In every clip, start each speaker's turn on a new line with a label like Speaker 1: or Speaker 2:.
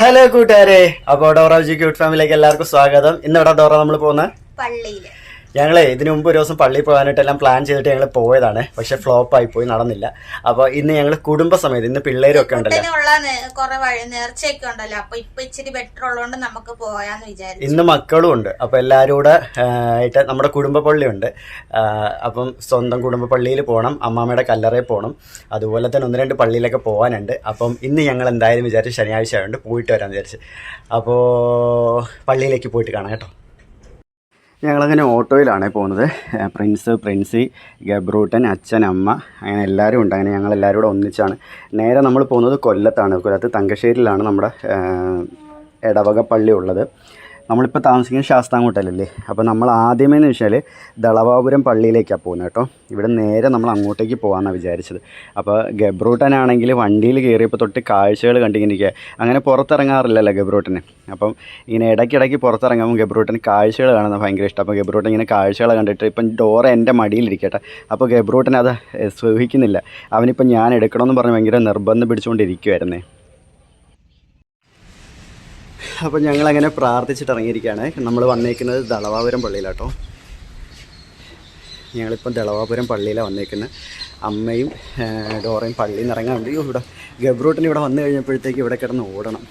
Speaker 1: Hello കൂട്ടുകാരെ. അപ്പോൾ Dora G cute ഫാമിലേക്ക് എല്ലാവർക്കും സ്വാഗതം. ഇന്നിവിടെ ഡോറ നമ്മൾ പോകുന്നത്?
Speaker 2: പള്ളിയിൽ.
Speaker 1: ഞങ്ങളെ ഇതിനു മുമ്പ് ഒരു ദിവസം പള്ളിയിൽ പോകാനായിട്ട് എല്ലാം പ്ലാൻ ചെയ്തിട്ട് ഞങ്ങൾ പോയതാണ്. പക്ഷെ ഫ്ലോപ്പ് ആയി പോയി നടന്നില്ല. അപ്പൊ ഇന്ന് ഞങ്ങൾ കുടുംബസമേതം ഇന്ന് പിള്ളേരും ഒക്കെ ഉണ്ടല്ലോ.
Speaker 2: നേർച്ചയൊക്കെ ഉണ്ടല്ലോ. അപ്പൊ ഇപ്പൊ ഇച്ചിരി ബെറ്റർ ഉള്ളതുകൊണ്ട് നമുക്ക് പോയാന്ന് വിചാരിച്ചു.
Speaker 1: ഇന്ന് മക്കളും ഉണ്ട്. അപ്പൊ എല്ലാവരും കൂടെ ആയിട്ട് നമ്മുടെ കുടുംബ പള്ളിയുണ്ട്. ഉണ്ട് അപ്പം സ്വന്തം കുടുംബ പള്ളിയിൽ പോകണം അമ്മാമ്മയുടെ കല്ലറയിൽ പോകണം അതുപോലെ തന്നെ ഒന്ന് രണ്ട് പള്ളിയിലൊക്കെ പോകാനുണ്ട്. അപ്പം ഇന്ന് ഞങ്ങൾ എന്തായാലും വിചാരിച്ചു ശനിയാഴ്ച ആയതുകൊണ്ട് പോയിട്ട് വരാമെന്ന് വിചാരിച്ചു. അപ്പോൾ പള്ളിയിലേക്ക് പോയിട്ട് കാണാം കേട്ടോ. ഞങ്ങളങ്ങനെ ഓട്ടോയിലാണ് പോകുന്നത്. പ്രിൻസ് പ്രിൻസി ഗബ്രൂട്ടൻ അച്ഛൻ അമ്മ അങ്ങനെ എല്ലാവരും ഉണ്ട്. അങ്ങനെ ഞങ്ങളെല്ലാവരും കൂടെ ഒന്നിച്ചാണ്. നേരെ നമ്മൾ പോകുന്നത് കൊല്ലത്താണ്. കൊല്ലത്ത് തങ്കശ്ശേരിയിലാണ് നമ്മുടെ ഇടവക പള്ളി ഉള്ളത്. നമ്മളിപ്പോൾ താമസിക്കുന്നത് ശാസ്താംകോട്ടലല്ലേ അപ്പോൾ നമ്മൾ ആദ്യമേ എന്ന് വെച്ചാൽ ദളവാപുരം പള്ളിയിലേക്കാണ് പോകുന്നത് കേട്ടോ. ഇവിടെ നേരെ നമ്മൾ അങ്ങോട്ടേക്ക് പോകാമെന്നാണ് വിചാരിച്ചത്. അപ്പോൾ ഗബ്രൂട്ടനാണെങ്കിൽ വണ്ടിയിൽ കയറിയപ്പോൾ തൊട്ട് കാഴ്ചകൾ കണ്ടിങ്ങനെ അങ്ങനെ പുറത്തിറങ്ങാറില്ലല്ലോ ഗബ്രൂട്ടന്. അപ്പം ഇങ്ങനെ ഇടയ്ക്കിടയ്ക്ക് പുറത്തിറങ്ങുമ്പോൾ ഗബ്രൂട്ടന് കാഴ്ചകൾ കാണുന്നത് ഭയങ്കര ഇഷ്ടം. അപ്പോൾ ഗബ്രൂട്ടൻ ഇങ്ങനെ കാഴ്ചകൾ കണ്ടിട്ട് ഇപ്പം ഡോറ എന്റെ മടിയിലിരിക്കട്ടെ. അപ്പോൾ ഗബ്രൂട്ടൻ അത് സൂഹിക്കുന്നില്ല. അവനിപ്പം ഞാൻ എടുക്കണമെന്ന് പറഞ്ഞ് ഭയങ്കര നിർബന്ധം പിടിച്ചുകൊണ്ടിരിക്കുമായിരുന്നേ അപ്പോൾ ഞങ്ങളങ്ങനെ പ്രാർത്ഥിച്ചിട്ട് ഇറങ്ങിയിരിക്കുകയാണ് നമ്മൾ വന്നേക്കുന്നത് ദളവാപുരം പള്ളിയിലാട്ടോ. ഞങ്ങളിപ്പം ദളവാപുരം പള്ളിയിലാണ് വന്നേക്കുന്നത്. അമ്മയും ഡോറയും പള്ളിയിൽ നിന്ന് ഇറങ്ങാൻ വേണ്ടി ഇവിടെ ഗബ്രൂട്ടിന് ഇവിടെ വന്നു കഴിഞ്ഞപ്പോഴത്തേക്ക് ഇവിടെ കിടന്ന് ഓടണം.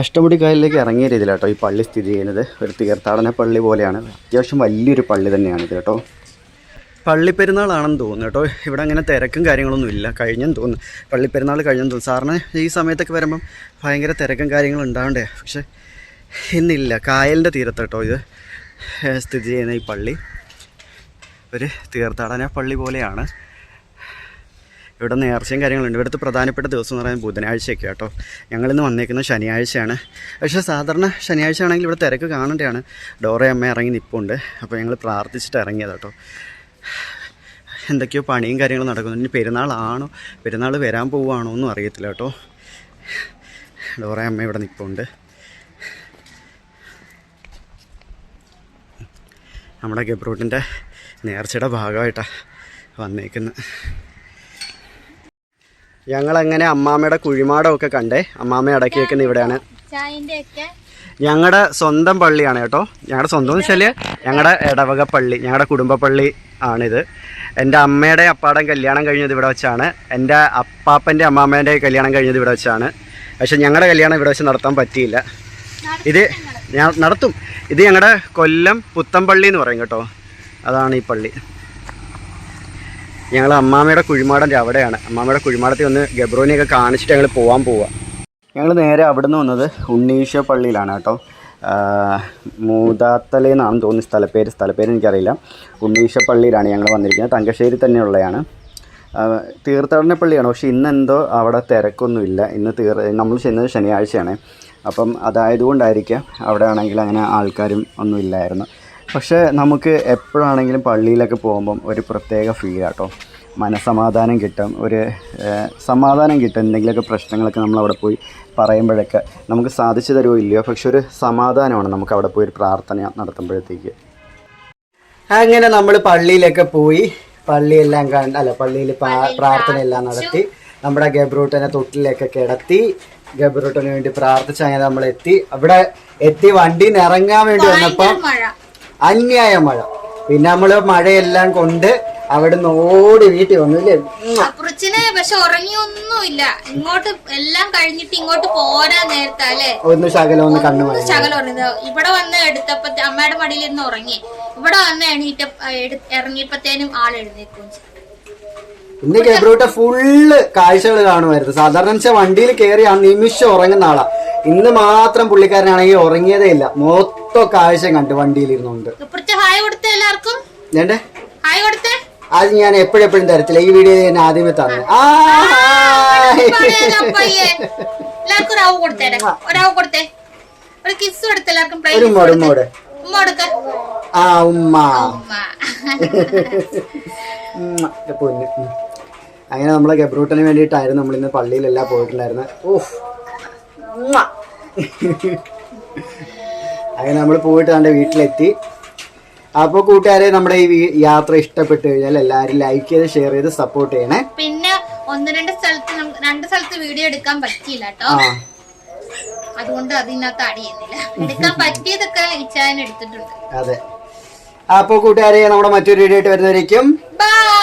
Speaker 1: അഷ്ടമുടി കായലിലേക്ക് ഇറങ്ങിയ രീതിയിലാട്ടോ ഈ പള്ളി സ്ഥിതി ചെയ്യുന്നത്. ഒരു തീർത്ഥാടന പള്ളി പോലെയാണ്. അത്യാവശ്യം വലിയൊരു പള്ളി തന്നെയാണ് ഇത് കേട്ടോ പള്ളിപ്പെരുന്നാളാണെന്ന് തോന്നുന്നു കേട്ടോ. ഇവിടെ അങ്ങനെ തിരക്കും കാര്യങ്ങളൊന്നും ഇല്ല. കഴിഞ്ഞെന്ന് തോന്നുന്നു. പള്ളിപ്പെരുന്നാൾ കഴിഞ്ഞെന്ന് തോന്നുന്നു. സാറിന് ഈ സമയത്തൊക്കെ വരുമ്പം ഭയങ്കര തിരക്കും കാര്യങ്ങളും ഉണ്ടാവണ്ടേ? പക്ഷേ ഇന്നില്ല. കായലിന്റെ തീരത്ത് കേട്ടോ ഇത് സ്ഥിതി ചെയ്യുന്ന ഈ പള്ളി. ഒരു തീർത്ഥാടന പള്ളി പോലെയാണ്. ഇവിടെ നേർച്ചയും കാര്യങ്ങളുണ്ട്. ഇവിടുത്തെ പ്രധാനപ്പെട്ട ദിവസം എന്ന് പറയുന്നത് ബുധനാഴ്ചയൊക്കെ കേട്ടോ. ഞങ്ങളിന്ന് വന്നേക്കുന്നത് ശനിയാഴ്ചയാണ്. പക്ഷേ സാധാരണ ശനിയാഴ്ച ആണെങ്കിൽ ഇവിടെ തിരക്ക് കാണേണ്ടതാണ്. ഡോറ അമ്മ ഇറങ്ങി നിപ്പുണ്ട്. അപ്പോൾ ഞങ്ങൾ പ്രാർത്ഥിച്ചിട്ട് ഇറങ്ങിയത് കേട്ടോ. എന്തൊക്കെയോ പണിയും കാര്യങ്ങളും നടക്കുന്നു. ഇനി പെരുന്നാളാണോ? പെരുന്നാൾ വരാൻ പോവുകയാണോ ഒന്നും അറിയത്തില്ല കേട്ടോ. ഡോറ അമ്മ ഇവിടെ നിൽപ്പുണ്ട് നമ്മുടെ ഗബ്രൂട്ടിന്റെ നേർച്ചയുടെ ഭാഗമായിട്ടാണ് വന്നേക്കുന്നത് ഞങ്ങളങ്ങനെ അമ്മാമ്മയുടെ കുഴിമാടമൊക്കെ കണ്ടേ? അമ്മാമ്മ അടക്കി വെക്കുന്ന ഇവിടെയാണ് ഞങ്ങളുടെ സ്വന്തം പള്ളിയാണ് കേട്ടോ. ഞങ്ങളുടെ സ്വന്തം എന്ന് വെച്ചാൽ ഞങ്ങളുടെ ഇടവക പള്ളി ഞങ്ങളുടെ കുടുംബ പള്ളി ആണിത്. എന്റെ അമ്മയുടെ അപ്പാടം കല്യാണം കഴിഞ്ഞത് ഇവിടെ വെച്ചാണ്. എന്റെ അപ്പാപ്പന്റെ അമ്മാമ്മേന്റെ കല്യാണം കഴിഞ്ഞത് ഇവിടെ വെച്ചാണ്. പക്ഷെ ഞങ്ങളുടെ കല്യാണം ഇവിടെ വെച്ച് നടത്താൻ പറ്റിയില്ല. ഇത് ഞാൻ നടത്തും. ഇത് ഞങ്ങളുടെ കൊല്ലം പുത്തമ്പള്ളി എന്ന് പറയും കേട്ടോ. അതാണ് ഈ പള്ളി. ഞങ്ങൾ അമ്മാമ്മയുടെ കുഴിമാടന്റെ അവിടെയാണ്. അമ്മാമ്മയുടെ കുഴിമാടത്തിൽ ഒന്ന് ഗബ്രോനെയൊക്കെ കാണിച്ചിട്ട് ഞങ്ങൾ പോകാൻ പോവുക ഞങ്ങൾ നേരെ അവിടുന്ന് വന്നത് ഉണ്ണീശോ പള്ളിയിലാണ് കേട്ടോ. മൂതാത്തലയെന്നാണെന്ന് തോന്നുന്നു സ്ഥലപ്പേര്. സ്ഥലപ്പേര് എനിക്കറിയില്ല. ഉണ്ണീശോ പള്ളിയിലാണ് ഞങ്ങൾ വന്നിരിക്കുന്നത്. തങ്കശ്ശേരി തന്നെയുള്ളതാണ് തീർത്ഥാടന പള്ളിയാണ്. പക്ഷേ ഇന്ന് എന്തോ അവിടെ തിരക്കൊന്നുമില്ല. ഇന്ന് തീർ നമ്മൾ ചെന്നത് ശനിയാഴ്ചയാണ്. അപ്പം അതായതുകൊണ്ടായിരിക്കാം അവിടെ ആണെങ്കിൽ അങ്ങനെ ആൾക്കാരും ഒന്നും ഇല്ലായിരുന്നു. പക്ഷേ നമുക്ക് എപ്പോഴാണെങ്കിലും പള്ളിയിലൊക്കെ പോകുമ്പം ഒരു പ്രത്യേക ഫീൽ കേട്ടോ. മനസമാധാനം കിട്ടും. ഒരു സമാധാനം കിട്ടും. എന്തെങ്കിലുമൊക്കെ പ്രശ്നങ്ങളൊക്കെ നമ്മൾ അവിടെ പോയി പറയുമ്പോഴൊക്കെ നമുക്ക് സാധിച്ചു തരുമോ ഇല്ലയോ? പക്ഷെ ഒരു സമാധാനമാണ് നമുക്ക് അവിടെ പോയി ഒരു പ്രാർത്ഥന നടത്തുമ്പോഴത്തേക്ക്. അങ്ങനെ നമ്മൾ പള്ളിയിലൊക്കെ പോയി. പള്ളിയെല്ലാം കണ്ട് അല്ല പള്ളിയിൽ പ്രാർത്ഥന എല്ലാം നടത്തി. നമ്മുടെ ഗബ്രൂട്ടനെ തൊട്ടിലൊക്കെ കിടത്തി. ഗബ്രൂട്ടന് വേണ്ടി പ്രാർത്ഥിച്ച് അങ്ങനെ നമ്മൾ എത്തി. അവിടെ എത്തി വണ്ടിയിൽ നിറങ്ങാൻ ഇറങ്ങാൻ വേണ്ടി
Speaker 2: വന്നപ്പോൾ
Speaker 1: അന്യായ മഴ. പിന്നെ നമ്മൾ മഴയെല്ലാം കൊണ്ട് അവിടെ നിന്ന് ഓടി വീട്ടിൽ വന്നു അല്ലേ?
Speaker 2: അപ്പുറച്ചിന് പക്ഷെ ഉറങ്ങിയൊന്നുമില്ല. ഇങ്ങോട്ട് എല്ലാം കഴിഞ്ഞിട്ട് ഇങ്ങോട്ട് പോരാ നേരത്തെ അല്ലേ?
Speaker 1: ഒന്ന് ശകലം ഒന്ന് കണ്ണു
Speaker 2: ശകലം ഉറങ്ങിയത് ഇവിടെ വന്ന് എടുത്തപ്പോ അമ്മയുടെ മടിയിൽ മടിയിലിരുന്ന് ഉറങ്ങി. ഇവിടെ വന്ന് എണീറ്റ ഇറങ്ങിയപ്പത്തേനും ഇറങ്ങിയപ്പോഴത്തേനും ആൾ എഴുന്നേക്കും
Speaker 1: ഇന്ന് ഗബ്രൂട്ട ഫുള്ള് കാഴ്ചകൾ കാണുമായിരുന്നു. സാധാരണ വെച്ചാൽ വണ്ടിയിൽ കയറി ആ നിമിഷം ഉറങ്ങുന്ന ആളാ. ഇന്ന് മാത്രം പുള്ളിക്കാരനാണെങ്കിൽ ഉറങ്ങിയതേ ഇല്ല. മൊത്തം കാഴ്ച കണ്ടു വണ്ടിയിൽ
Speaker 2: ഇരുന്നുണ്ട് ഹായ് കൊടുത്ത എല്ലാവർക്കും. ഹായ് കൊടുത്തേ.
Speaker 1: അത് ഞാൻ എപ്പോഴെപ്പോഴും തരത്തില്ല ഈ വീഡിയോ ഞാൻ ആദ്യമേ തന്നു ആ.
Speaker 2: എല്ലാവർക്കും ഒരാവ് ഒരാവ് കൊടുത്തേ ഒരു കിസ് കൊടുത്ത എല്ലാവർക്കും
Speaker 1: ഒരു
Speaker 2: പ്രൈസ്
Speaker 1: മോട് മോട്
Speaker 2: ഉമ്മ കൊടുക്ക
Speaker 1: ആ ഉമ്മ പൊന്ന് അങ്ങനെ നമ്മളെ ഗബ്രൂട്ടിന് വേണ്ടിയിട്ടായിരുന്നു നമ്മളിന്ന് പള്ളിയിലെല്ലാം പോയിട്ടുണ്ടായിരുന്നത് ഓഹ്. അങ്ങനെ നമ്മൾ പോയിട്ട് അവന്റെ വീട്ടിലെത്തി അപ്പോൾ കൂട്ടുകാരെ നമ്മുടെ ഈ യാത്ര ഇഷ്ടപ്പെട്ട് കഴിഞ്ഞാൽ എല്ലാവരും ലൈക്ക് ചെയ്ത് ഷെയർ ചെയ്ത് സപ്പോർട്ട് ചെയ്യണേ.
Speaker 2: പിന്നെ ഒന്ന് രണ്ട് സ്ഥലത്ത് രണ്ട് സ്ഥലത്ത് വീഡിയോ എടുക്കാൻ പറ്റിയില്ല കേട്ടോ അതുകൊണ്ട് അതിനകത്ത് ആഡ് ചെയ്യുന്നില്ല. എടുക്കാൻ പറ്റിയതൊക്കെ ഇച്ചായൻ എടുത്തിട്ടുണ്ട്.
Speaker 1: അതെ. അപ്പോൾ കൂട്ടുകാരെ നമ്മുടെ മറ്റൊരു വീഡിയോ ആയിട്ട് വരുന്നവരേക്കും
Speaker 2: ബൈ